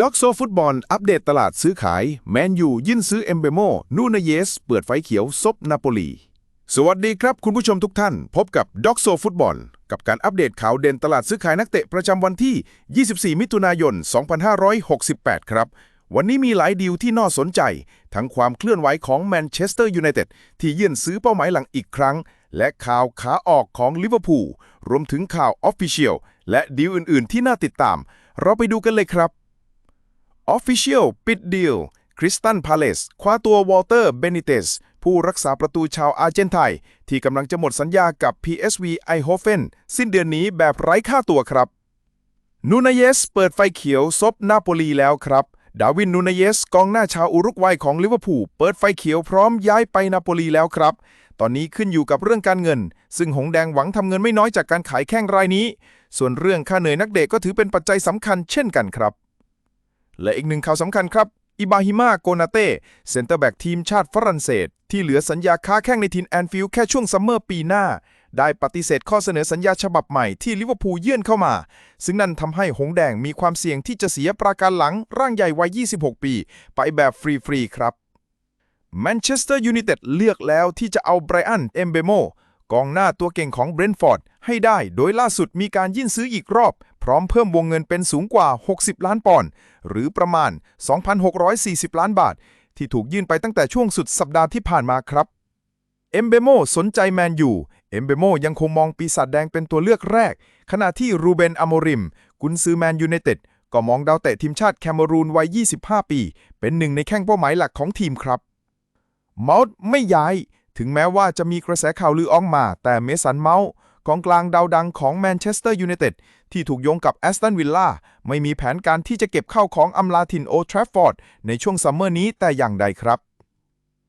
ด็อกโซฟุตบอลอัปเดตตลาดซื้อขาย แมนยูยื่นซื้อเอมเบโมนูนเยส เปิดไฟเขียวซบนาโปลี สวัสดีครับคุณผู้ชมทุกท่าน พบกับด็อกโซฟุตบอล กับการอัปเดตข่าวเด่นตลาดซื้อขายนักเตะประจำวันที่ 24 มิถุนายน 2568 ครับ วันนี้มีหลายดีลที่น่าสนใจ ทั้งความเคลื่อนไหวของแมนเชสเตอร์ยูไนเต็ดที่ยื่นซื้อเป้าหมายหลังอีกครั้ง และข่าวขาออกของลิเวอร์พูลรวมถึงข่าวออฟฟิเชียลและดีลอื่น ๆ ที่น่าติดตาม เราไปดูกันเลยครับ Official ปิดดีลคริสตันพาเลสคว้าตัววอลเตอร์เบนิเตสผู้รักษาประตูชาวอาร์เจนไทน์ที่กำลังจะหมดสัญญากับ PSV e i h o f e n สิ้นเดือนนี้แบบไร้ค่าตัวครับ นูนาเยสเปิดไฟเขียวซบนาโปลีแล้วครับดาวินนูนาเยสกองหน้าชาวอุรุกวัยของลิเวอร์พูลเปิดไฟเขียวพร้อมย้ายไปนาโปลีแล้วครับ ตอนนี้ขึ้นอยู่กับเรื่องการเงิน ซึ่งหงแดงหวังทำเงินไม่น้อยจากการขายแข้งรายนี้ ส่วนเรื่องค่าเหนื่อยนักเตะก็ถือเป็นปัจจัยสำคัญเช่นกันครับ และอีกหนึ่งข่าวสำคัญครับอิบาฮิมาโกนาเต้เซนเตอร์แบ็กทีมชาติฝรั่งเศส ที่เหลือสัญญาค้าแข้งในทีมแอนฟิลด์แค่ช่วงซัมเมอร์ปีหน้า ได้ปฏิเสธข้อเสนอสัญญาฉบับใหม่ที่ลิเวอร์พูลยื่นเข้ามา ซึ่งนั่นทำให้หงแดงมีความเสี่ยงที่จะเสียปราการหลังร่างใหญ่วัย 26 ปี ไปแบบฟรีๆครับแมนเชสเตอร์ยูไนเต็ดเลือกแล้วที่จะเอาไบรอันเอมเบโมกองหน้าตัวเก่งของเบรนฟอร์ดให้ได้ โดยล่าสุดมีการยื่นซื้ออีกรอบ พร้อมเพิ่มวงเงินเป็นสูงกว่า 60 ล้านปอนด์หรือประมาณ 2,640 ล้านบาท ที่ถูกยื่นไปตั้งแต่ช่วงสุดสัปดาห์ที่ผ่านมาครับเอมเบโมสนใจแมนยูเอมเบโมยังคงมองปีศาจแดงเป็นตัวเลือกแรก ขณะที่รูเบนอโมริม กุนซือแมนยูไนเต็ดก็มองดาวเตะทีมชาติแคเมรูนวัย 25 ปี เป็นหนึ่งในแข้งเป้าหมายหลักของทีมครับเมาส์ไม่ย้าย ถึงแม้ว่าจะมีกระแสข่าวลือออกมา แต่เมสันเมาส์ กองกลางดาวดังของแมนเชสเตอร์ยูไนเต็ดที่ถูกโยงกับแอสตันวิลล่าไม่มีแผนการที่จะเก็บเข้าของอำลาทินโอทราฟฟอร์ดในช่วงซัมเมอร์นี้แต่อย่างใดครับ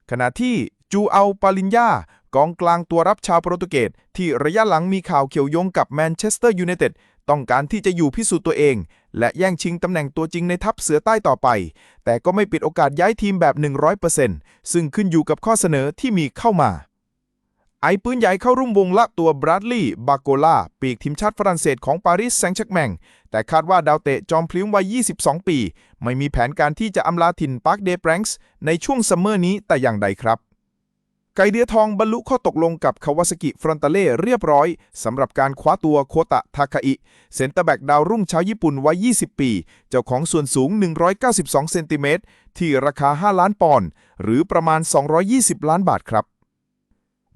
ขณะที่จูอัลปาลินยากองกลางตัวรับชาวโปรตุเกสที่ระยะหลังมีข่าวเกี่ยวโยงกับแมนเชสเตอร์ยูไนเต็ดต้องการที่จะอยู่พิสูจน์ตัวเอง และแย่งชิงตำแหน่งตัวจริงในทัพเสือใต้ต่อไป แต่ก็ไม่ปิดโอกาสย้ายทีมแบบ 100%ซึ่งขึ้นอยู่กับข้อเสนอที่มีเข้ามา ไอปืนใหญ่เข้ารุ่มวงละตัวบรัดลีย์บาโกลาปีกทีมชาติฝรั่งเศสของปารีสแซงต์แชร์กแมง แต่คาดว่าดาวเตะจอมพลิ้ววัย 22 ปี ไม่มีแผนการที่จะอำลาถิ่นปาร์คเดย์แบรงส์ในช่วงซัมเมอร์นี้แต่อย่างใดครับ ไกเดียทองบรรลุข้อตกลงกับคาวาซากิฟรอนตาเล่เรียบร้อยสำหรับการคว้าตัวโคตะทาคาอิเซนเตอร์แบ็กดาวรุ่งชาวญี่ปุ่นวัย 20 ปี เจ้าของส่วนสูง 192 เซนติเมตรที่ราคา 5 ล้านปอนด์หรือประมาณ 220 ล้านบาทครับ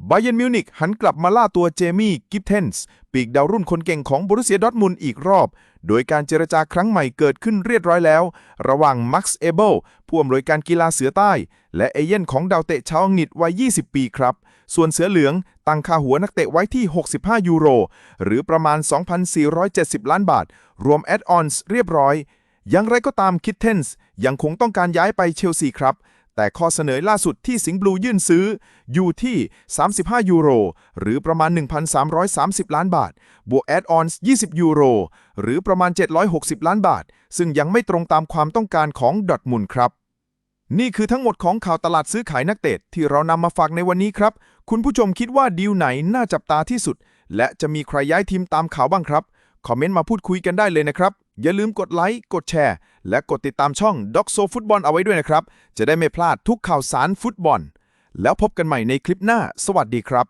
บาเยนมิวนิกหันกลับมาล่าตัวเจมี่กิฟเทนส์ปีกดาวรุ่นคนเก่งของบรุเซียดอร์ทมุนอีกรอบ โดยการเจรจาครั้งใหม่เกิดขึ้นเรียบร้อยแล้ว ระหว่างมักซ์เอเบิลผู้อำนวยการกีฬาเสือใต้ และเอเย่นของดาวเตะชาวอังกฤษวัย 20 ปีครับ ส่วนเสือเหลืองตั้งค่าหัวนักเตะไว้ที่ 65 ยูโร หรือประมาณ 2,470 ล้านบาท รวมแอดออนส์เรียบร้อยอย่างไรก็ตามคิดเทนส์ยังคงต้องการย้ายไปเชลซีครับ แต่ข้อเสนอล่าสุดที่สิงห์บลูยื่นซื้อ อยู่ที่ 35 ยูโร หรือประมาณ 1,330 ล้านบาท บวกแอดออนส์20 ยูโร หรือประมาณ 760 ล้านบาท ซึ่งยังไม่ตรงตามความต้องการของดอทมุนครับ นี่คือทั้งหมดของข่าวตลาดซื้อขายนักเตะที่เรานำมาฝากในวันนี้ครับ คุณผู้ชมคิดว่าดีลไหนน่าจับตาที่สุด และจะมีใครย้ายทีมตามข่าวบ้างครับ คอมเมนต์มาพูดคุยกันได้เลยนะครับ อย่าลืมกดไลค์ กดแชร์ และกดติดตามช่อง d o c โซฟุตบอลเอาไว้ด้วยนะครับ จะได้ไม่พลาดทุกข่าวสารฟุตบอล แล้วพบกันใหม่ในคลิปหน้า สวัสดีครับ